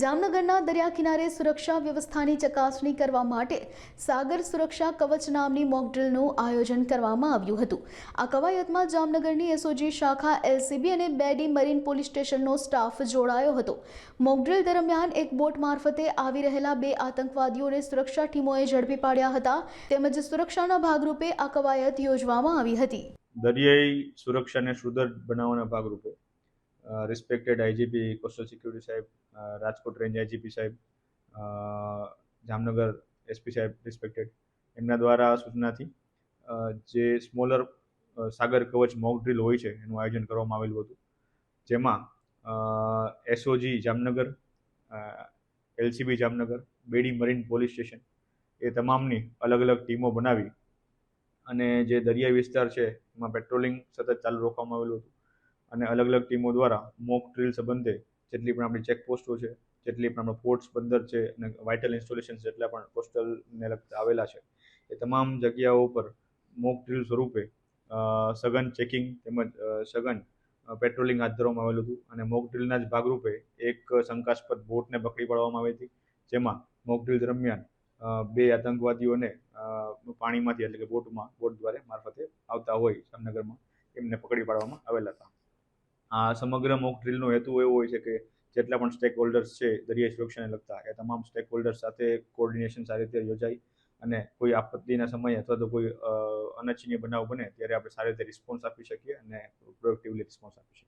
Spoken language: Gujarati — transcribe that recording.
જામનગરના દરિયા કિનારે સુરક્ષા વ્યવસ્થાની ચકાસણી કરવા માટે સાગર સુરક્ષા કવચ નામની મોકડ્રીલનું આયોજન કરવામાં આવ્યું હતું. આ કવાયતમાં જામનગરની એસઓજી શાખા, એલસીબી અને બેડી મરીન પોલીસ સ્ટેશનનો સ્ટાફ જોડાયો હતો. મોકડ્રીલ દરમિયાન એક બોટ મારફતે આવી રહેલા બે આતંકવાદીઓને સુરક્ષા ટીમોએ ઝડપી પાડ્યા હતા. તેમજ સુરક્ષાના ભાગરૂપે આ કવાયત યોજવામાં આવી હતી. દરિયાઈ સુરક્ષાને સુદૃઢ બનાવવાના ભાગરૂપે રિસ્પેક્ટેડ આઈજીપી કોસ્ટલ સિક્યુરિટી સાહેબ રાજકોટ રેન્જ આઈજીપી સાહેબ જામનગર એસપી સાહેબ રિસ્પેક્ટેડ એમના દ્વારા સૂચનાથી જે સ્મોલર સાગર કવચ મોક ડ્રિલ હોય છે, એનું આયોજન કરવામાં આવેલું હતું. જેમાં SOG Jamnagar LCB Jamnagar Bedi marine police station એ તમામની અલગ અલગ ટીમો બનાવી અને જે દરિયાઈ વિસ્તાર છે, એમાં પેટ્રોલિંગ સતત ચાલુ રાખવામાં આવેલું હતું. અને અલગ અલગ ટીમો દ્વારા મોક ડ્રીલ સંબંધે જેટલી પણ આપણી ચેકપોસ્ટો છે, જેટલી પણ આપણા પોર્ટ્સ બંદર છે અને વાઇટલ ઇન્સ્ટોલેશન જેટલા પણ કોસ્ટલને લગતા આવેલા છે, એ તમામ જગ્યાઓ ઉપર મોક ડ્રીલ સ્વરૂપે સઘન ચેકિંગ તેમજ સઘન પેટ્રોલિંગ હાથ ધરવામાં આવેલું હતું અને મોક ડ્રીલના જ ભાગરૂપે એક શંકાસ્પદ બોટને પકડી પાડવામાં આવી હતી, જેમાં મોક ડ્રીલ દરમિયાન બે આતંકવાદીઓને પાણીમાંથી એટલે કે બોટમાં, બોટ દ્વારા મારફતે આવતા હોય જામનગરમાં એમને પકડી પાડવામાં આવેલા હતા. આ સમગ્ર મોક ડ્રીલનો હેતુ એવો હોય છે કે જેટલા પણ સ્ટેક હોલ્ડર્સ છે, દરિયાઈ સુરક્ષાને લગતા, એ તમામ સ્ટેક હોલ્ડર્સ સાથે કોર્ડિનેશન સારી રીતે યોજાય અને કોઈ આપત્તિના સમયે અથવા તો કોઈ અનિચ્છનીય બનાવ બને, ત્યારે આપણે સારી રીતે રિસ્પોન્સ આપી શકીએ અને પ્રોએક્ટિવલી રિસ્પોન્સ આપી શકીએ.